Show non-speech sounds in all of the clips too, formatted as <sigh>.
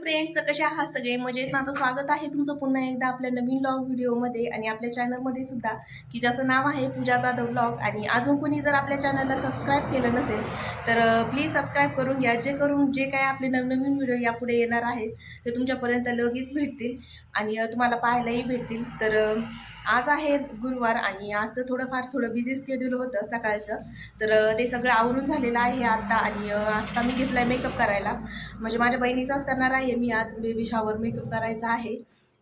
Friends तर कसे आहात सगळे? मजेत? माझं स्वागत आहे तुमचं पुन्हा एकदा आपल्या नवीन ब्लॉग व्हिडिओमध्ये आणि आपल्या चॅनलमध्ये सुद्धा की ज्याचं नाव आहे पूजा जाधव ब्लॉग आणि अजून कोणी जर आपल्या चॅनलला सबस्क्राईब केलं नसेल तर प्लीज सबस्क्राईब करून घ्या. जे करून जे काय आपले नवनवीन व्हिडिओ यापुढे येणार आहेत ते तुमच्यापर्यंत लगेच भेटतील आणि तुम्हाला पाहायलाही भेटतील. तर आज आहे गुरुवार आणि आजचं थोडंफार थोडं बिझी स्केड्यूल होतं सकाळचं. तर ते सगळं आवरून झालेलं आहे आत्ता आणि आत्ता मी घेतला आहे मेकअप करायला. म्हणजे माझ्या बहिणीचाच करणार आहे. मी आज बेबी शॉवर मेकअप करायचा आहे.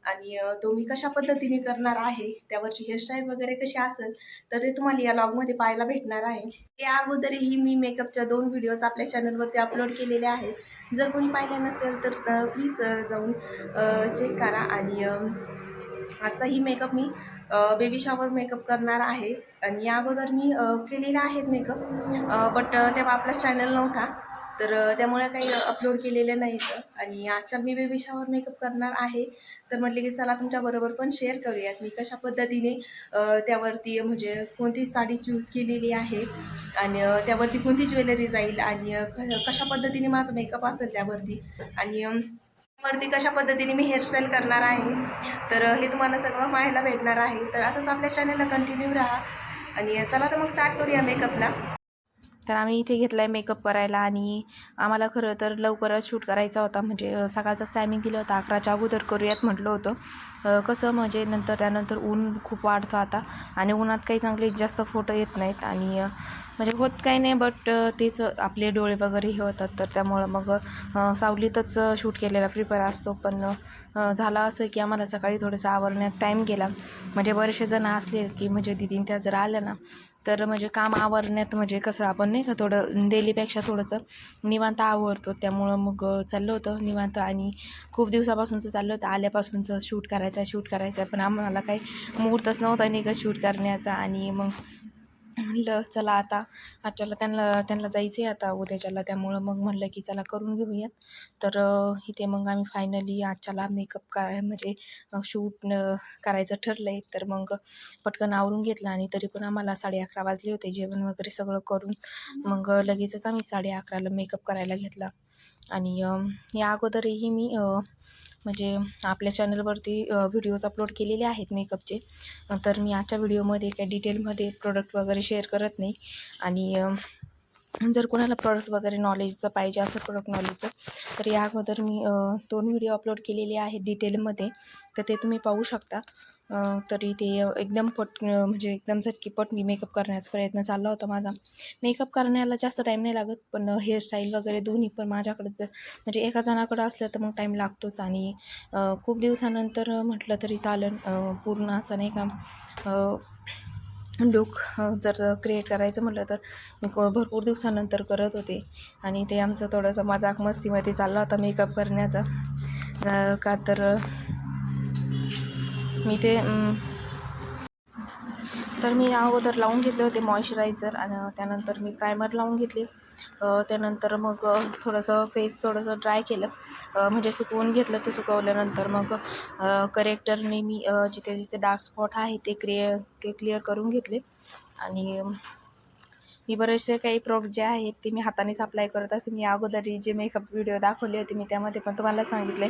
आणि तो मी कशा पद्धतीने करणार आहे त्यावरची हेअरस्टाईल वगैरे कशी असेल तर ते तुम्हाला या लॉगमध्ये पाहायला भेटणार आहे. त्या अगोदरही मी मेकअपच्या दोन व्हिडिओज आपल्या चॅनलवरती अपलोड केलेले आहेत. जर कोणी पाहिले नसेल तर प्लीज जाऊन चेक करा. आणि आजचाही मेकअप मी बेबी शॉवर मेकअप करणार आहे. आणि या अगोदर मी केलेला आहे मेकअप बट तेव्हा आपला चॅनल नव्हता. तर त्यामुळे काही अपलोड केलेलं नाहीत आणि आजच्या मी बेबी शॉवर मेकअप करणार आहे. तर म्हटले की चला तुमच्याबरोबर पण शेअर करूयात. मी कशा पद्धतीने त्यावरती म्हणजे कोणती साडी चूज केलेली आहे आणि त्यावरती कोणती ज्वेलरी जाईल आणि कशा पद्धतीने माझं मेकअप असेल त्यावरती. आणि वरती कशा पद्धतीने मी हेअरस्टाईल करणार आहे तर हे तुम्हाला सगळं पाहायला भेटणार आहे. तर असंच आपल्या चॅनलला कंटिन्यू राहा आणि चला तर मग स्टार्ट करूया मेकअपला तर आम्ही इथे घेतला आहे मेकअप करायला आणि आम्हाला खरं तर लवकरच शूट करायचा होता. म्हणजे सकाळचाच टायमिंग दिलं होतं. अकराच्या अगोदर करूयात म्हटलं होतं. कसं म्हणजे नंतर त्यानंतर ऊन खूप वाढतं आता आणि उन्हात काही चांगले जास्त फोटो येत नाहीत. आणि म्हणजे होत काही नाही बट तेच आपले डोळे वगैरे हे होतात. तर त्यामुळं मग सावलीतच शूट केलेला प्रिपेअर असतो. पण झाला झालं असं की आम्हाला सकाळी थोडंसं आवरण्यात टाईम गेला. म्हणजे बरेचसे जण असले की म्हणजे दिदीन त्या जर आल्या ना तर म्हणजे काम आवरण्यात म्हणजे कसं आपण नाही का थोडं डेलीपेक्षा थोडंसं निवांत आवरतो. त्यामुळं मग चाललं होतं निवांत आणि खूप दिवसापासूनचं चाललं होतं. आल्यापासूनचं शूट करायचं शूट करायचं. पण आम्हाला काही मुहूर्तच नव्हता का शूट करण्याचा. आणि मग म्हणलं चला आता आजच्याला त्यांना त्यांना जायचं आहे आता उद्याच्याला. त्यामुळं मग म्हणलं की चला करून घेऊयात. तर इथे मग आम्ही फायनली आजच्याला मेकअप कराय म्हणजे शूट करायचं ठरलं आहे तर मग पटकन आवरून घेतलं आणि तरी पण आम्हाला साडे अकरा वाजले होते. जेवण वगैरे सगळं करून मग लगेचच आम्ही साडे अकराला मेकअप करायला घेतला. आणि या अगोदरही मी म्हणजे आपल्या चॅनलवरती व्हिडिओज अपलोड केलेले आहेत मेकअपचे. तर मी आजच्या व्हिडिओमध्ये काही डिटेलमध्ये प्रोडक्ट वगैरे शेअर करत नाही. आणि जर कोणाला प्रॉडक्ट वगैरे नॉलेजचं पाहिजे असं प्रोडक्ट नॉलेजचं तर या अगोदर मी दोन व्हिडिओ अपलोड केलेले आहेत डिटेलमध्ये तर ते तुम्ही पाहू शकता. तरी ते एकदम पट म्हणजे एकदम झटकीपट मी मेकअप करण्याचा प्रयत्न चालला होता माझा. मेकअप करण्याला जास्त टाईम नाही लागत पण हेअरस्टाईल वगैरे दोन्ही पण माझ्याकडे जर म्हणजे एका जणाकडं असलं तर मग टाईम लागतोच. आणि खूप दिवसानंतर म्हटलं तरी चालेल पूर्ण असं नाही का लुक जर क्रिएट करायचं म्हटलं तर मी क- भरपूर दिवसानंतर करत होते. आणि ते आमचं थोडंसं मजाक मस्तीमध्ये चालला होता मेकअप करण्याचा. का तर मी ते तर मी अगोदर लावून घेतले होते मॉइश्चरायझर आणि त्यानंतर मी प्रायमर लावून घेतले. त्यानंतर मग थोडंसं फेस थोडंसं ड्राय केलं. म्हणजे सुकवून घेतलं ते सुकवल्यानंतर मग करेक्टरने मी जिथे जिथे डार्क स्पॉट आहे ते क्रिय ते क्लिअर करून घेतले. आणि मी बरेचसे काही प्रोडक्ट जे आहेत ते मी हातानेच अप्लाय करत असते मी अगोदर जे मेकअप व्हिडिओ दाखवले होते मी त्यामध्ये पण तुम्हाला सांगितले.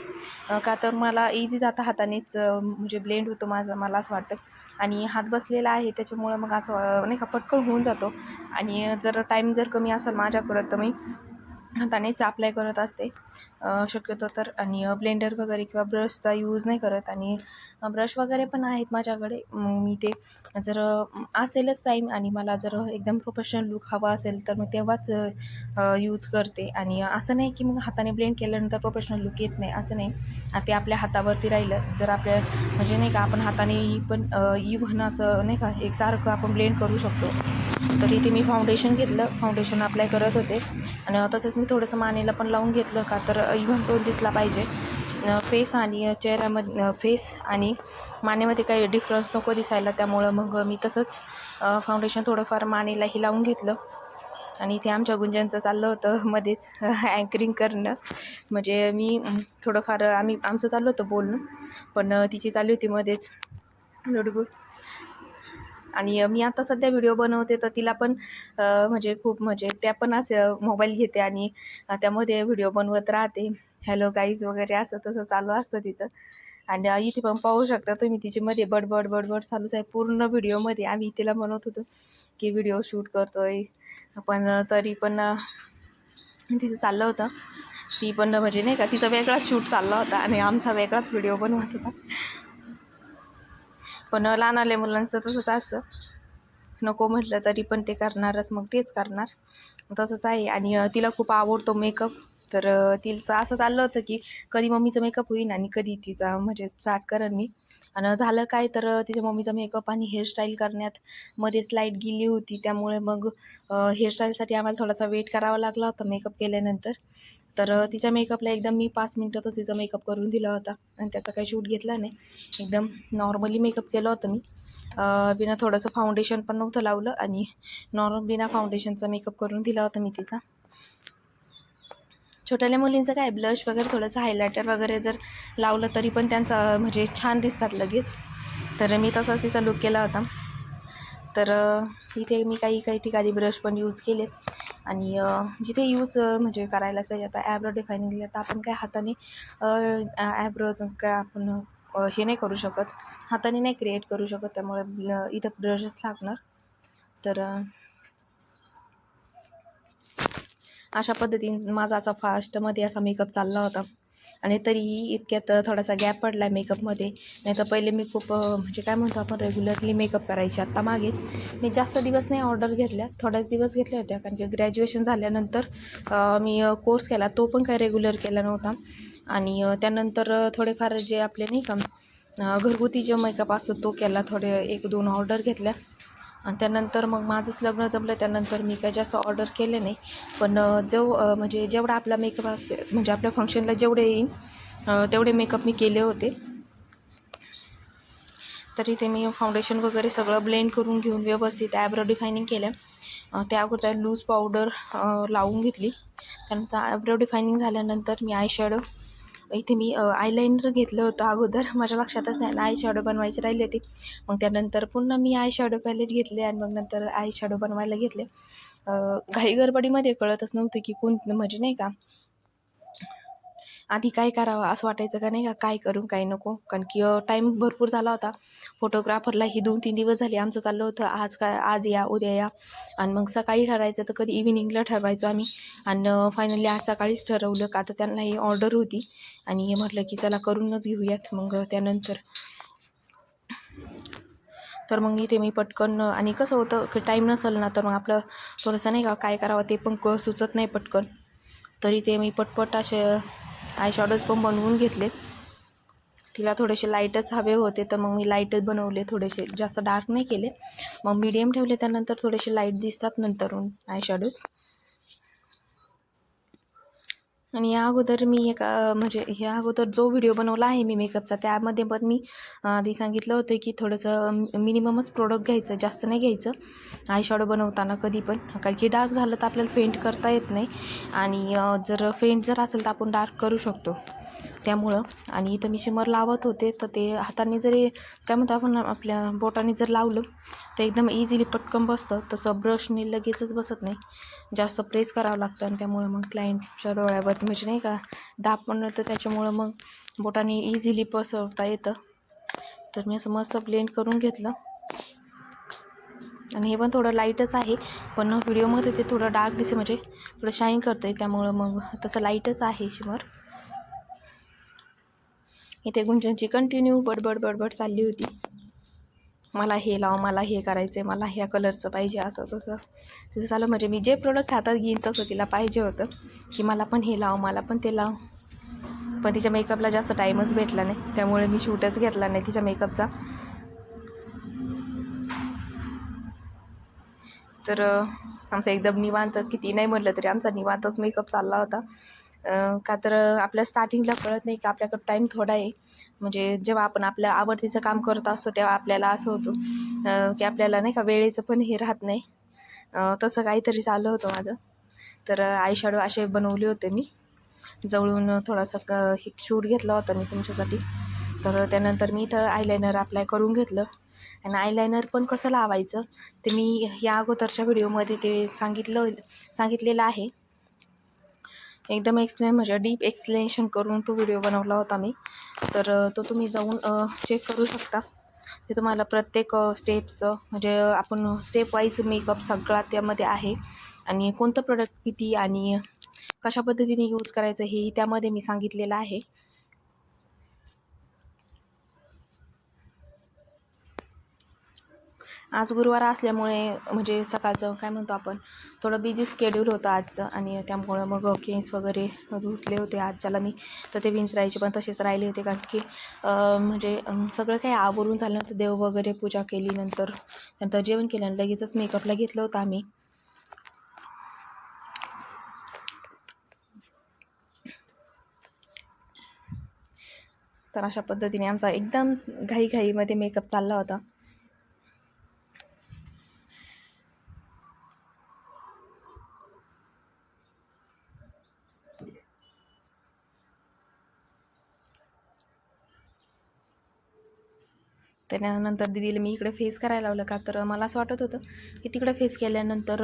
का तर मला इझी जातं हातानेच म्हणजे ब्लेंड होतो माझं मला असं वाटतं. आणि हात बसलेला आहे त्याच्यामुळं मग असं नाही का पटकन होऊन जातो. आणि जर टाईम जर कमी असेल माझ्याकडं तर मी हातानेच अप्लाय करत असते. शक्यतो तर आणि ब्लेंडर वगैरे किंवा ब्रशचा यूज नाही करत. आणि ब्रश वगैरे पण आहेत माझ्याकडे. मग मी ते जर असेलच टाईम आणि मला जर एकदम प्रोफेशनल लुक हवा असेल तर मी तेव्हाच यूज करते. आणि असं नाही की मग हाताने ब्लेंड केल्यानंतर प्रोफेशनल लुक येत नाही. असं नाही. ते आपल्या हातावरती राहिलं. जर आपल्या म्हणजे नाही का आपण हाताने पण इव्हन असं नाही का एकसारखं आपण ब्लेंड करू शकतो. तर इथे मी फाउंडेशन घेतलं. फाउंडेशन अप्लाय करत होते. आणि तसंच मी थोडंसं मानेला पण लावून घेतलं का तर इव्हन टोन दिसला पाहिजे. फेस आणि चेहऱ्यामध्ये फेस आणि मानेमध्ये काही डिफरन्स नको दिसायला. त्यामुळं मग मी तसंच फाउंडेशन थोडंफार मानेलाही लावून घेतलं. आणि इथे आमच्या गुंजांचं चाललं होतं मध्येच <laughs> अँकरिंग करणं. म्हणजे मी थोडंफार आम्ही आमचं चाललं होतं बोलणं. पण तिची चालली होती मध्येच. नोटबुक आणि मी आता सध्या व्हिडिओ बनवते तर तिला पण म्हणजे खूप म्हणजे त्या पण असं मोबाईल घेते आणि त्यामध्ये व्हिडिओ बनवत राहते. हॅलो गाईज वगैरे असं तसं चालू असतं तिचं. आणि इथे पण पाहू शकता तुम्ही तिची मध्ये बडबड बडबड चालूच आहे. पूर्ण व्हिडिओमध्ये आम्ही तिला म्हणत होतो की व्हिडिओ शूट करतोय. पण तरी पण तिचं चाललं होतं. ती पण म्हणजे नाही का तिचा वेगळाच शूट चालला होता आणि आमचा वेगळाच व्हिडिओ बनवत होता. पण लहान आल्या मुलांचं तसंच असतं. नको म्हटलं तरी पण ते करणारच मग तेच करणार. तसंच आहे. आणि तिला खूप आवडतो मेकअप तर तिचं असं चाललं होतं की कधी मम्मीचं मेकअप होईन आणि कधी तिचा म्हणजे स्टार्ट करेन मी. आणि झालं काय तर तिच्या मम्मीचा मेकअप आणि हेअरस्टाईल करण्यात मध्येच लाइट गेली होती. त्यामुळे मग हेअरस्टाईलसाठी आम्हाला थोडासा वेट करावा लागला होता मेकअप केल्यानंतर. तर तिच्या मेकअपला एकदम मी पाच मिनटातच तिचा मेकअप करून दिला होता आणि त्याचा काही शूट घेतला नाही. एकदम नॉर्मली मेकअप केलं होतं मी. बिना थोडंसं फाउंडेशन पण नव्हतं लावलं आणि नॉर्मल बिना फाउंडेशनचा मेकअप करून दिला होता मी तिचा. छोट्याल्या मुलींचं काय ब्लश वगैरे थोडंसं हायलायटर वगैरे जर लावलं तरी पण त्यांचं म्हणजे छान दिसतात लगेच. तर मी तसाच तिचा लुक केला होता. तर इथे मी काही काही ठिकाणी ब्रश पण यूज केलेत. आणि जिथे यूज म्हणजे करायलाच पाहिजे. आता ॲब्रो डिफायनिंग आता आपण काय हाताने ॲब्रो काय आपण हे नाही करू शकत. हाताने नाही क्रिएट करू शकत. त्यामुळे इथं ब्रशच लागणार. तर अशा पद्धतीने माझा असा फास्टमध्ये असा मेकअप चालला होता. आणि तरीही इतक्यात थोडासा गॅप पडला आहे मेकअपमध्ये नाही तर पहिले मी खूप म्हणजे काय म्हणतो आपण रेग्युलरली मेकअप करायचे. आत्ता मागेच मी जास्त दिवस नाही ऑर्डर घेतल्या. थोड्याच दिवस घेतल्या होत्या. कारण की ग्रॅज्युएशन झाल्यानंतर मी कोर्स केला. तो पण काही रेग्युलर केला नव्हता. आणि त्यानंतर थोडेफार जे आपले नाही का घरगुती जे मेकअप असतो तो केला. थोडे एक दोन ऑर्डर घेतल्या. आणि त्यानंतर मग माझंच लग्न जमलं त्यानंतर मी काही जास्त ऑर्डर केले नाही. पण जो म्हणजे जेवढा आपला मेकअप असेल म्हणजे आपल्या फंक्शनला जेवढे येईन तेवढे मेकअप मी केले होते. तरी ते मी फाउंडेशन वगैरे सगळं ब्लेंड करून घेऊन व्यवस्थित ॲब्रो डिफायनिंग केलं त्या अगोदर लूज पावडर लावून घेतली. त्यानंतर आयब्रो डिफायनिंग झाल्यानंतर मी आयशॅडो इथे मी आयलाइनर घेतलं होतं अगोदर. <laughs> माझ्या लक्षातच नाही आय शॅडो बनवायची राहिली होती. मग त्यानंतर पुन्हा मी आय शॅडो पॅलेट घेतले आणि मग नंतर आय शॅडो बनवायला घेतले. घाई गडबडीमध्ये कळतच नव्हतं की कोण म्हणजे नाही का. आधी काय करावं असं वाटायचं का नाही का? काय करू काय नको? कारण की टाईम भरपूर झाला होता. फोटोग्राफरला ही दोन तीन दिवस झाले आमचं चाललं होतं. आज काय आज या उद्या या. आणि मग सकाळी ठरायचं तर कधी इव्हिनिंगला ठरवायचो आम्ही. आणि फायनली आज सकाळीच ठरवलं का आता त्यांना ही ऑर्डर होती. आणि हे म्हटलं की चला करूनच घेऊयात. मग त्यानंतर. तर मग इथे मी पटकन आणि कसं होतं की टाईम नसेल ना तर मग आपलं थोडंसं नाही का काय करावं ते पण क सुचत नाही पटकन. तरी ते मी पटपट असे आय पण बनवून घेतले तिला थोडेसे लाईटच हवे होते तर मग मी लाईटच बनवले. थोडेसे जास्त डार्क नाही केले. मग मीडियम ठेवले त्यानंतर थोडेसे लाइट दिसतात नंतरून आय शॅडोज आणि या अगोदर मी एक म्हणजे ह्या अगोदर जो व्हिडिओ बनवला आहे मी मेकअपचा त्यामध्ये पण मी आधी सांगितलं होतं की थोडंसं मिनिममच प्रोडक्ट घ्यायचं जास्त नाही घ्यायचं. आय शॅडो बनवताना कधी पण कारण की डार्क झालं तर आपल्याला फेंट करता येत नाही. आणि जर फेंट जर असेल तर आपण डार्क करू शकतो. त्यामुळं. आणि इथं मी शिमर लावत होते तर ते हाताने जरी काय म्हणतो आपण आपल्या बोटाने जर लावलं तर एकदम इझिली पटकन बसतं. तसं ब्रशने लगेचच बसत नाही. जास्त प्रेस करावं लागतं आणि त्यामुळे मग क्लायंटच्या डोळ्यावर म्हणजे नाही का दाब पण तर त्याच्यामुळं मग बोटाने इझिली पसरता येतं. तर मी असं मस्त ब्लेंड करून घेतलं. आणि हे पण थोडं लाईटच आहे पण व्हिडिओमध्ये ते थोडं डार्क दिसे म्हणजे थोडं शाईन करतं आहे त्यामुळं मग तसं लाईटच आहे शिमर. इथे गुंजनची कंटिन्यू बडबड बडबड चालली होती. मला हे लाव मला हे करायचं आहे मला ह्या कलरचं पाहिजे असं तसं. तिचं झालं म्हणजे मी जे प्रोडक्ट हातात घेईन तसं तिला पाहिजे होतं. की मला पण हे लाव मला पण ते लाव. पण तिच्या मेकअपला जास्त टाईमच भेटला नाही. त्यामुळे मी शूटच घेतला नाही तिच्या मेकअपचा तर आमचा एकदम निवांत किती नाही म्हटलं तरी आमचा निवांतच मेकअप चालला होता. का तर आपल्या स्टार्टिंगला कळत नाही की आपल्याकडं टाईम थोडा आहे. म्हणजे जेव्हा आपण आपल्या आवडतीचं काम करत असतो तेव्हा आपल्याला असं होतं की आपल्याला नाही का वेळेचं पण हे राहत नाही. तसं काहीतरी चाललं होतं माझं. तर आयशॅडो असे बनवले होते मी. जवळून थोडासा क हे शूट घेतला होता मी तुमच्यासाठी. तर त्यानंतर मी इथं आयलायनर अप्लाय करून घेतलं. आणि आयलायनर पण कसं लावायचं ते मी या अगोदरच्या व्हिडिओमध्ये ते सांगितलं सांगितलेलं आहे. एकदम एक्सप्लेन म्हणजे डीप एक्सप्लेनेशन करून तो व्हिडिओ बनवला होता मी. तर तो तुम्ही जाऊन चेक करू शकता. ते तुम्हाला प्रत्येक स्टेपचं म्हणजे आपण स्टेप वाईज मेकअप सगळा त्यामध्ये आहे. आणि कोणतं प्रोडक्ट किती आणि कशा पद्धतीने यूज करायचं हेही त्यामध्ये मी सांगितलेलं आहे. आज गुरुवार असल्यामुळे म्हणजे सकाळचं काय म्हणतो आपण? थोडं बिझी स्केड्यूल होतं आजचं आणि त्यामुळं मग केस वगैरे धुतले होते आजच्याला मी तर ते विंचरायचे पण तसेच राहिले होते कारण की म्हणजे सगळं काही आवरून झाल्यानंतर देव वगैरे पूजा केली नंतर नंतर जेवण केलं आणि लगेचच मेकअपला घेतलं होतं आम्ही. तर अशा पद्धतीने आमचा एकदम घाईघाईमध्ये मेकअप चालला होता. त्यानंतर दिदीला मी इकडे फेस करायला लावलं का? तर मला असं वाटत होतं की तिकडे फेस केल्यानंतर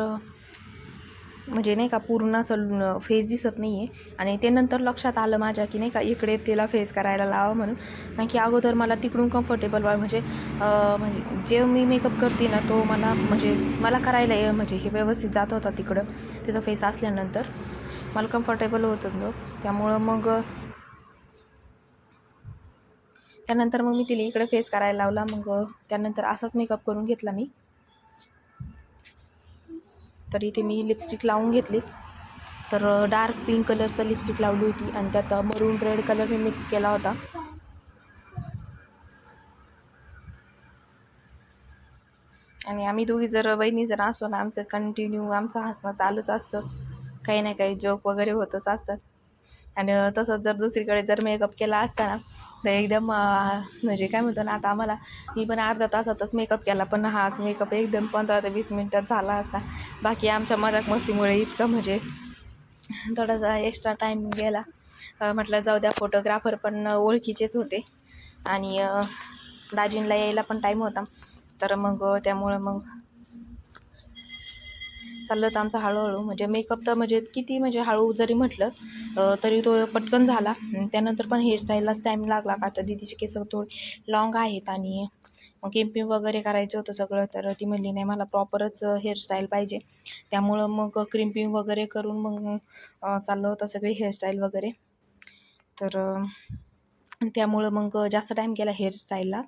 म्हणजे नाही का पूर्ण असं फेस दिसत नाही आहे आणि ते नंतर लक्षात आलं माझ्या की नाही का इकडे तिला फेस करायला लावा म्हणून. कारण की अगोदर मला तिकडून कम्फर्टेबल व्हा म्हणजे म्हणजे जे मी मेकअप करते ना तो मला म्हणजे मला करायला ये- म्हणजे हे व्यवस्थित जात होता तिकडं. त्याचा फेस असल्यानंतर मला कम्फर्टेबल होत होतं त्यामुळं मग त्यानंतर मग मी तिला इकडे फेस करायला लावला. मग त्यानंतर असाच मेकअप करून घेतला मी. तर इथे मी लिपस्टिक लावून घेतली. तर डार्क पिंक कलरचं लिपस्टिक लावली होती आणि त्यात मरून रेड कलर मी मिक्स केला होता. आणि आम्ही दोघी जर बहिणी जर असलो ना आमचं कंटिन्यू आमचं हसणं चालूच असतं. काही ना काही जोक वगैरे होतच असतात. आणि तसंच जर दुसरीकडे जर मेकअप केला असता ना तर एकदम म्हणजे काय म्हणतो ना आता आम्हाला मी पण अर्धा तासातच मेकअप केला पण हाच मेकअप एकदम पंधरा ते वीस मिनटात झाला असता. बाकी आमच्या मजाक मस्तीमुळे इतकं म्हणजे थोडासा एक्स्ट्रा टाईम गेला. म्हटलं जाऊ द्या फोटोग्राफर पण ओळखीचेच होते. आणि दाजींला यायला पण टाईम होता. तर मग त्यामुळं मग चाललं होतं आमचं हळूहळू. म्हणजे मेकअप तर म्हणजे किती म्हणजे हळू जरी म्हटलं तरी तो पटकन झाला. त्यानंतर पण हेअरस्टाईललाच टाईम लागला. का तर दिदीचे केस थोडे लॉंग आहेत आणि केम्पिंग वगैरे करायचं होतं सगळं तर ती म्हणली नाही मला प्रॉपरच हेअरस्टाईल पाहिजे. त्यामुळं मग क्रिम्पिंग वगैरे करून मग चाललं होतं सगळी हेअरस्टाईल वगैरे. तर त्यामुळं मग जास्त टाईम गेला हेअरस्टाईलला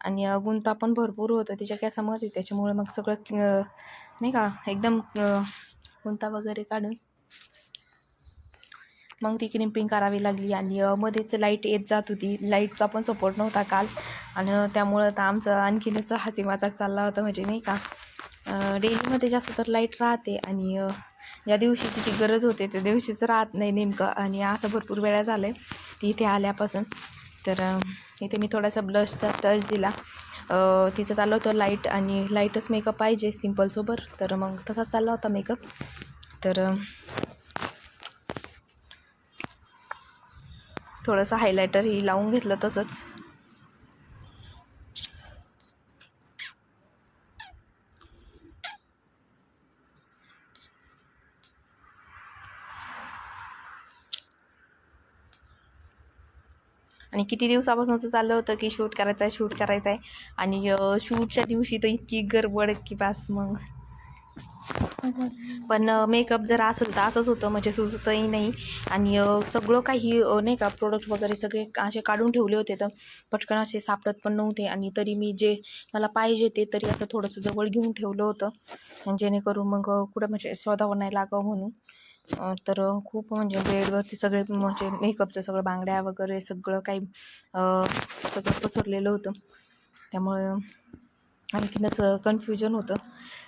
आणि गुंता पण भरपूर होतं. तिच्या केसामध्ये त्याच्यामुळे मग सगळं नाही का एकदम गुंता वगैरे काढून मग ती क्रिम्पिंग करावी लागली. आणि मध्येच लाइट येत जात होती. लाईटचा पण सपोर्ट नव्हता काल. आणि त्यामुळं तर आमचं आणखीनच हसी मजाक चालला होता. म्हणजे नाही का डेलीमध्ये जास्त तर लाइट राहते. आणि ज्या दिवशी तिची गरज होते त्या दिवशीच राहत नाही नेमकं. आणि असं भरपूर वेळा झालं आहे ती इथे आल्यापासून. तर इथे मी थोडासा ब्लशचा टच दिला. तिचं चाललं होतं लाइट आणि लाईटच मेकअप पाहिजे सिम्पलसोबत तर मग तसाच चालला होता मेकअप. तर थोडंसं हायलायटरही लावून घेतलं तसंच. आणि किती दिवसापासूनच चाललं होतं की शूट करायचं आहे शूट करायचं आहे. आणि शूटच्या दिवशी तर इतकी गडबड की बस मग. पण मेकअप जर असेल तर असंच होतं म्हणजे सुचतही नाही. आणि सगळं काही नाही का प्रोडक्ट वगैरे सगळे असे काढून ठेवले होते तर पटकन असे सापडत पण नव्हते. आणि तरी मी जे मला पाहिजे ते तरी असं थोडंसं जवळ घेऊन ठेवलं होतं. आणि जेणेकरून मग कुठं म्हणजे शोधावं नाही लागावं म्हणून. तर खूप म्हणजे बेडवरती सगळे म्हणजे मेकअपचं सगळं बांगड्या वगैरे सगळं काही सगळं पसरलेलं होतं. त्यामुळं आणखीनच कन्फ्युजन होतं.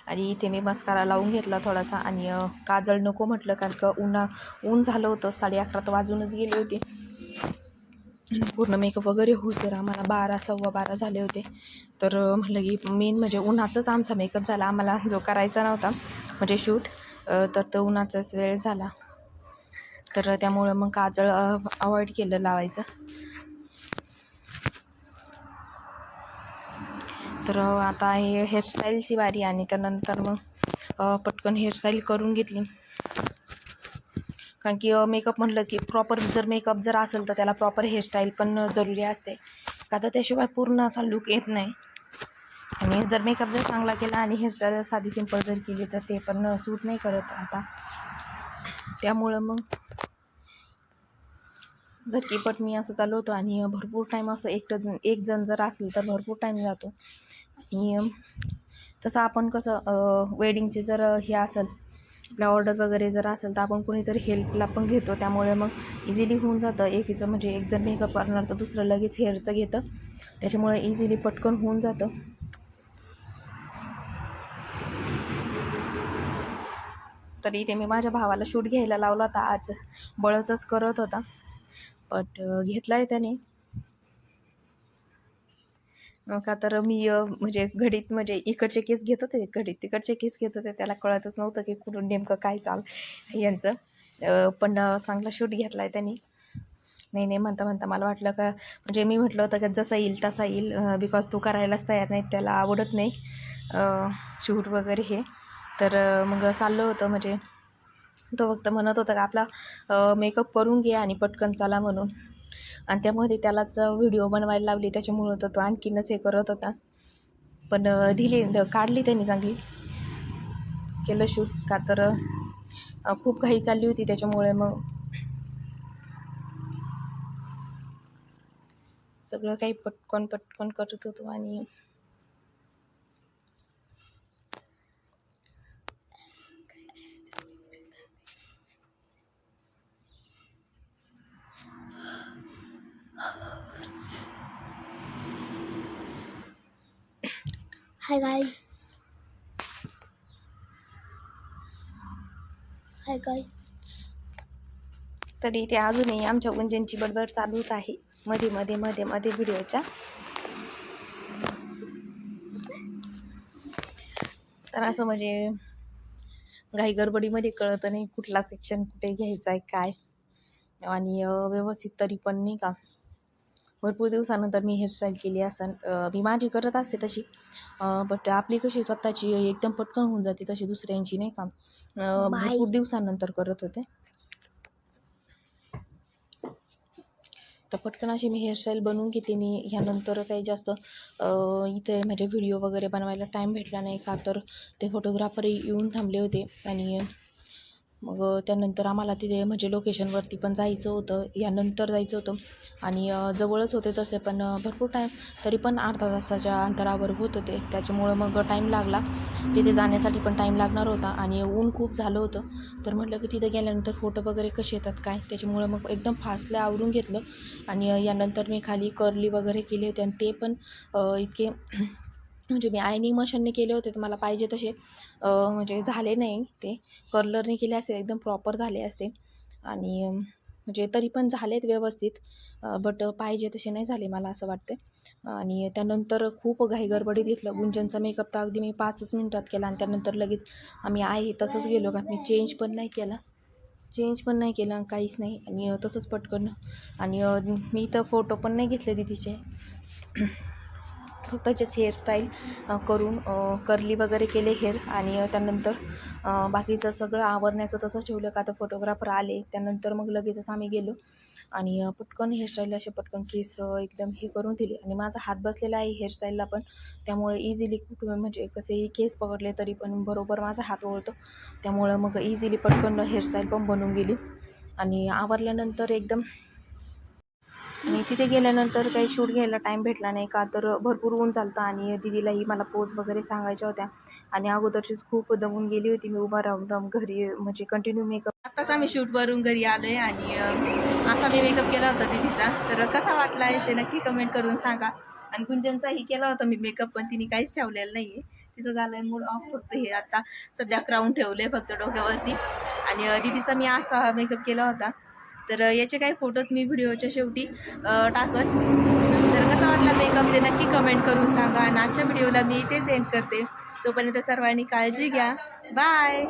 आणि इथे मी मस्कारा लावून घेतला थोडासा आणि काजळ नको म्हटलं कारण का उन्हा ऊन झालं होतं. साडे अकरा तर वाजूनच गेले होते. पूर्ण मेकअप वगैरे होऊस तर आम्हाला बारा सव्वा बारा झाले होते. तर म्हटलं की मेन म्हणजे उन्हाचाच आमचा मेकअप झाला. आम्हाला जो करायचा नव्हता म्हणजे शूट तर तो उन्हाचाच वेळ झाला. तर त्यामुळं मग काजळ अवॉइड केलं लावायचं. तर आता हे हेअरस्टाईलची वारी आणि त्यानंतर मग पटकन हेअरस्टाईल करून घेतली. कारण की मेकअप म्हटलं की प्रॉपर जर मेकअप जर असेल तर त्याला प्रॉपर हेअरस्टाईल पण जरुरी असते. का तर त्याशिवाय पूर्ण असा लुक येत नाही. आणि जर मेकअप जर चांगला केला आणि हेअरस्टाईल साधी सिंपल जर केली तर ते पण सूट नाही करत आता. त्यामुळं मग जर की मी असं चालवतो आणि भरपूर टाईम असं एकटं जण एक जण जर असेल तर भरपूर टाईम जातो. आणि तसं आपण कसं वेडिंगचे जर हे असेल आपल्या ऑर्डर वगैरे जर असेल तर आपण कोणीतरी हेल्पला पण घेतो. त्यामुळे मग इझिली होऊन जातं. एकीचं म्हणजे एक जण मेकअप करणार तर दुसरं लगेच हेअरचं घेतं. त्याच्यामुळे इझिली पटकन होऊन जातं. तर इथे मी माझ्या भावाला शूट घ्यायला लावला होता आज. बळचच करत होता. बट घेतला आहे त्याने. का तर मी म्हणजे घडीत म्हणजे इकडचे केस घेत होते घडीत तिकडचे केस घेत होते. त्याला कळतच नव्हतं की कुठून नेमकं काय चाल यांचं. पण चांगला शूट घेतला आहे त्यांनी. नाही नाही म्हणता म्हणता मला वाटलं का म्हणजे मी म्हटलं होतं का जसा येईल तसा येईल बिकॉज तू करायलाच तयार नाही त्याला आवडत नाही शूट वगैरे हे. तर मग चाललं होतं म्हणजे तो फक्त म्हणत होता का आपला मेकअप करून घे आणि पटकन चाला म्हणून. आणि त्यामध्ये त्यालाच व्हिडिओ बनवायला लावली. त्याच्यामुळं तर तो आणखीनच हे करत होता. पण दिली द- काढली त्यांनी चांगली. केलं शूट का तर खूप घाई चालली होती त्याच्यामुळे मग सगळं काही पटकन पटकन करत होतो आणि Hi guys. Hi guys. तरी ते अजूनही आमच्या गुंजनची बडबड चालूच आहे मध्ये मध्ये मध्ये मध्ये व्हिडिओच्या तर असं म्हणजे घाई गडबडीमध्ये कळत नाही कुठला सेक्शन कुठे घ्यायचा आहे काय आणि व्यवस्थित तरी पण नाही का भरपूर दिवसानंतर मी हेअरस्टाईल केली असन. मी माझी करत असते तशी. बट आपली कशी स्वतःची एकदम पटकन होऊन जाते तशी दुसऱ्यांची नाही का. भरपूर दिवसानंतर करत होते. तर पटकन अशी मी हेअरस्टाईल बनवून घेतली आणि ह्यानंतर काही जास्त इथे म्हणजे व्हिडिओ वगैरे बनवायला टाईम भेटला नाही का? तर ते फोटोग्राफर येऊन थांबले होते आणि मग त्यानंतर आम्हाला तिथे म्हणजे लोकेशनवरती पण जायचं होतं. यानंतर जायचं होतं. आणि जवळच होते तसे पण भरपूर टाईम तरी पण अर्धा तासाच्या अंतरावर होत होते. त्याच्यामुळं मग टाईम लागला. तिथे जाण्यासाठी पण टाईम लागणार होता आणि ऊन खूप झालं होतं. तर म्हटलं की तिथे गेल्यानंतर फोटो वगैरे कसे येतात काय? त्याच्यामुळं मग एकदम फास्टला आवरून घेतलं. आणि यानंतर मी खाली कर्ली वगैरे केले होते आणि ते पण इतके म्हणजे मी आयनिंग मशीनने केले होते तर मला पाहिजे तसे म्हणजे झाले नाही ते. कर्लरने केले असते एकदम प्रॉपर झाले असते. आणि म्हणजे तरी पण झालेत व्यवस्थित बट पाहिजे तसे नाही झाले मला असं वाटते आणि त्यानंतर खूप घाई घेतलं. गुंजनचा मेकअप तर अगदी मी पाचच मिनटात केला आणि त्यानंतर लगेच आम्ही आहे तसंच गेलो. का मी चेंज पण नाही केला. चेंज पण नाही केला काहीच नाही. आणि तसंच पटकन. आणि मी तर फोटो पण नाही घेतले तिचे फक्त जस्ट हेअरस्टाईल करून कर्ली वगैरे केले हेअर आणि त्यानंतर बाकीचं सगळं आवरण्याचं तसंच ठेवलं का तर फोटोग्राफर आले त्यानंतर मग लगेचच आम्ही गेलो आणि पटकन हेअरस्टाईल असे पटकन केस एकदम हे करून दिले आणि माझा हात बसलेला आहे हेअरस्टाईलला पण. त्यामुळे इझिली कुठे म्हणजे कसेही केस पकडले तरी पण बरोबर माझा हात ओळतो. त्यामुळं मग इझिली पटकन हेअरस्टाईल पण बनून गेली आणि आवरल्यानंतर एकदम आणि तिथे गेल्यानंतर काही शूट घ्यायला टाईम भेटला नाही का तर भरपूर ऊन चालतं आणि दिदीलाही मला पोज वगैरे सांगायच्या होत्या. आणि अगोदरचीच खूप दमून गेली होती मी उभा राहून राहून घरी म्हणजे कंटिन्यू मेकअप आत्ताच आम्ही शूटवरून घरी आलो आहे आणि असा मी मेकअप केला होता दिदीचा. तर कसा वाटला आहे ते नक्की कमेंट करून सांगा. आणि गुंजनचाही केला होता मी मेकअप पण तिने काहीच ठेवलेलं नाही आहे तिचं झालं आहे मूड ऑफ फक्त हे आता सध्या क्राऊन आहे फक्त डोक्यावरती. आणि दिदीचा मी आज मेकअप केला होता. तर याचे काही फोटोज मी व्हिडिओच्या शेवटी टाकल तर कसा वाटला मेकअप ते नक्की कमेंट करून सांगा आणि आजच्या व्हिडिओला मी इथेच एंड करते. तोपर्यंत सर्वांनी काळजी घ्या. बाय